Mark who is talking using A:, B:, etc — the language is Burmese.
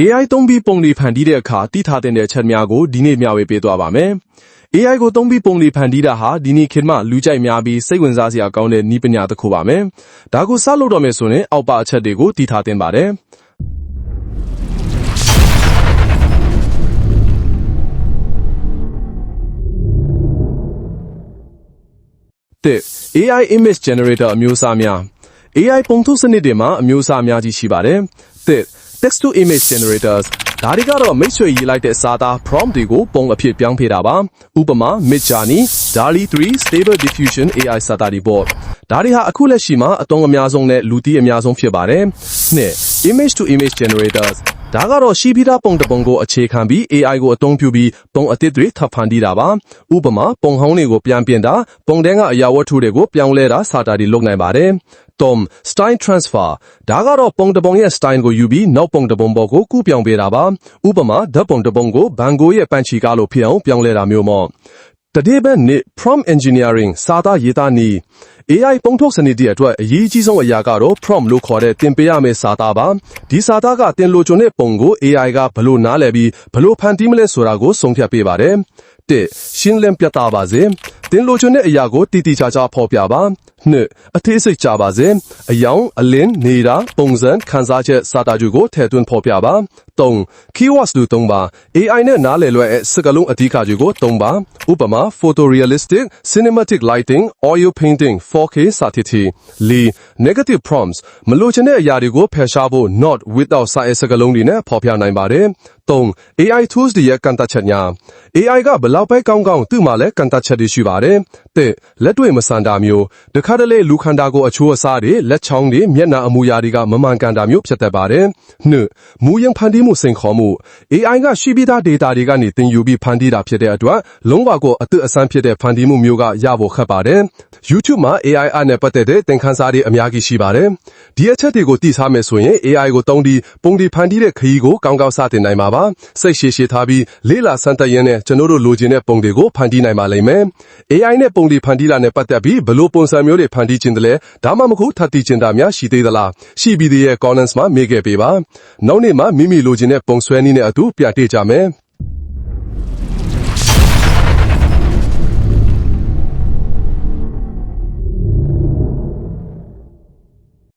A: AI သုံးပြီးပုံတွေဖန်တီးတဲ့အခါတိထားတဲ့အချက်များကိုဒီနေ့မျှဝေပေးသွားပါမယ်။ AI ကိုသုံးပြီးပုံတွေဖန်တီးတာဟာဒီနေ့ခေတ်မှာလူကြိုက်များပြီးစိတ်ဝင်စားစရာကောင်းတဲ့နည်းပညာတစ်ခုပါမယ်။ဒါကိုစလုပ်တော့မယ်ဆိုရင်အောက်ပါအချက်တွေကိုတည်ထားသင့်ပါတယ်။တစ် AI image generator အမျိုးအစားများ AI ပုံထုတ်စနစ်တွေမှာအမျိုးအစားအများကြီးရှိပါတယ်။တစ် text to image generators ဒါတွေကတော့မိတ်ဆွေရေးလိုက်တဲ့စာသား prompt တွေကိုပုံအဖြစ်ပြောင်းပေးတာပါ။ဥပမာ Midjourney, DALL-E 3, Stable Diffusion AI စတာတွေပေါ့။ဒါတွေဟာအခုလက်ရှိမှာအသုံးအများဆုံးနဲ့လူသိအများဆုံးဖြစ်ပါတယ်။နှစ် image to image generators ဒါကတော့ရှိပြီးသားပုံတစ်ပုံကိုအခြေခံပြီး AI ကိုအသုံးပြုပြီးပုံအသစ်တွေထပ်ဖန်တီးတာပါ။ဥပမာပုံဟောင်းတွေကိုပြန်ပြင်တာပုံထဲကအရာဝတ္ထုတွေကိုပြောင်းလဲတာစတာတွေလုပ်နိုင်ပါတယ်။ Tom style transfer ဒါကတော့ပုံတစ်ပုံရဲ့ style ကိုယူပြီးနောက်ပုံတစ်ပုံပေါ်ကိုကူးပြောင်းပေးတာပါ။ဥပမာဓာတ်ပုံတစ်ပုံကိုဗန်ဂိုးရဲ့ပန်းချီကားလိုဖြစ်အောင်ပြောင်းလဲတာမျိုးပေါ့။ တတိပန်နှစ် prompt engineering စာသားရေးသားနည်း AI ပုံထုတ်စနစ်တွေအတွက်အရေးကြီးဆုံးအရာကတော့ prompt လို့ခေါ်တဲ့တင်ပေးရမယ့်စာသားပါဒီစာသားကတင်လိုချင်တဲ့ပုံကို AI ကဘလို့နားလည်ပြီးဘလို့ဖန်တီးမလဲဆိုတာကိုဆုံးဖြတ်ပေးပါတယ်တစ်ရှင်းလင်းပြသပါစေတင်လိုချင်တဲ့အရာကိုတည်တည်ချာချာဖော်ပြပါ နှစ်အသေးစိတ်ကြပါစေအယောင်အလင်းနေတာပုံစံခန်းစားချက်စာသားတွေကိုထည့်သွင်းဖော်ပြပါသုံး keywords လို့သုံးပါ AI နဲ့နားလည်လွယ်တဲ့စကားလုံးအဓိကတွေကိုသုံးပါဥပမာ photorealistic cinematic lighting oil painting 4K စာတိတိလေး negative prompts မလိုချင်တဲ့အရာတွေကိုဖယ်ရှားဖို့ not without စာရေးစကားလုံးတွေနဲ့ဖော်ပြနိုင်ပါတယ်သုံး AI tools တွေရဲ့ကန့်သတ်ချက်များ AI ကဘယ်လောက်ပဲကောင်းကောင်းသူ့မှာလည်းကန့်သတ်ချက်တွေရှိပါတယ်တဲ့လက်တွေ့မဆန်တာမျိုးတခါတလေလူခန္ဓာကိုယ်အချိုးအစားတွေလက်ချောင်းတွေမျက်နှာအမူအရာတွေကမမှန်ကန်တာမျိုးဖြစ်တတ်ပါတယ်နှစ်မူရင်ဖန်တီးမှုစိန်ခေါ်မှု AI ကရှိပြီးသား data တွေကနေသင်ယူပြီးဖန်တီးတာဖြစ်တဲ့အတွက်လုံးဝကိုအသစ်အဆန်းဖြစ်တဲ့ဖန်တီးမှုမျိုးကရဖို့ခက်ပါတယ် YouTube မှာ AI အနဲ့ပတ်သက်တဲ့သင်ခန်းစာတွေအများကြီးရှိပါတယ်ဒီအချက်တွေကိုသိထားမယ်ဆိုရင် AI ကိုသုံးပြီးပုံဒီဖန်တီးတဲ့ခရီးကိုကောင်းကောင်းစတင်နိုင်မှာပါစိတ်ရှည်ရှည်ထားပြီးလေးလာစမ်းသပ်ရင်းနဲ့ကျွန်တော်တို့လိုချင်တဲ့ပုံတွေကိုဖန်တီးနိုင်ပါလိမ့်မယ် AI နဲ့ပုံဒီဖန်တီးတာနဲ့ပတ်သက်ပြီးဘလို့ပုံစံမျိုးတွေဖန်တီးခြင်းတလဲဒါမှမဟုတ်ထပ်တီးခြင်းတာများရှိသေးသလားရှိပြီးသေးရဲ့ comments မှာမေးခဲ့ပေးပါနောက်နေ့မှာမိမိလိုချင်တဲ့ပုံဆွဲနည်းနဲ့အတူပြတေ့ကြမယ်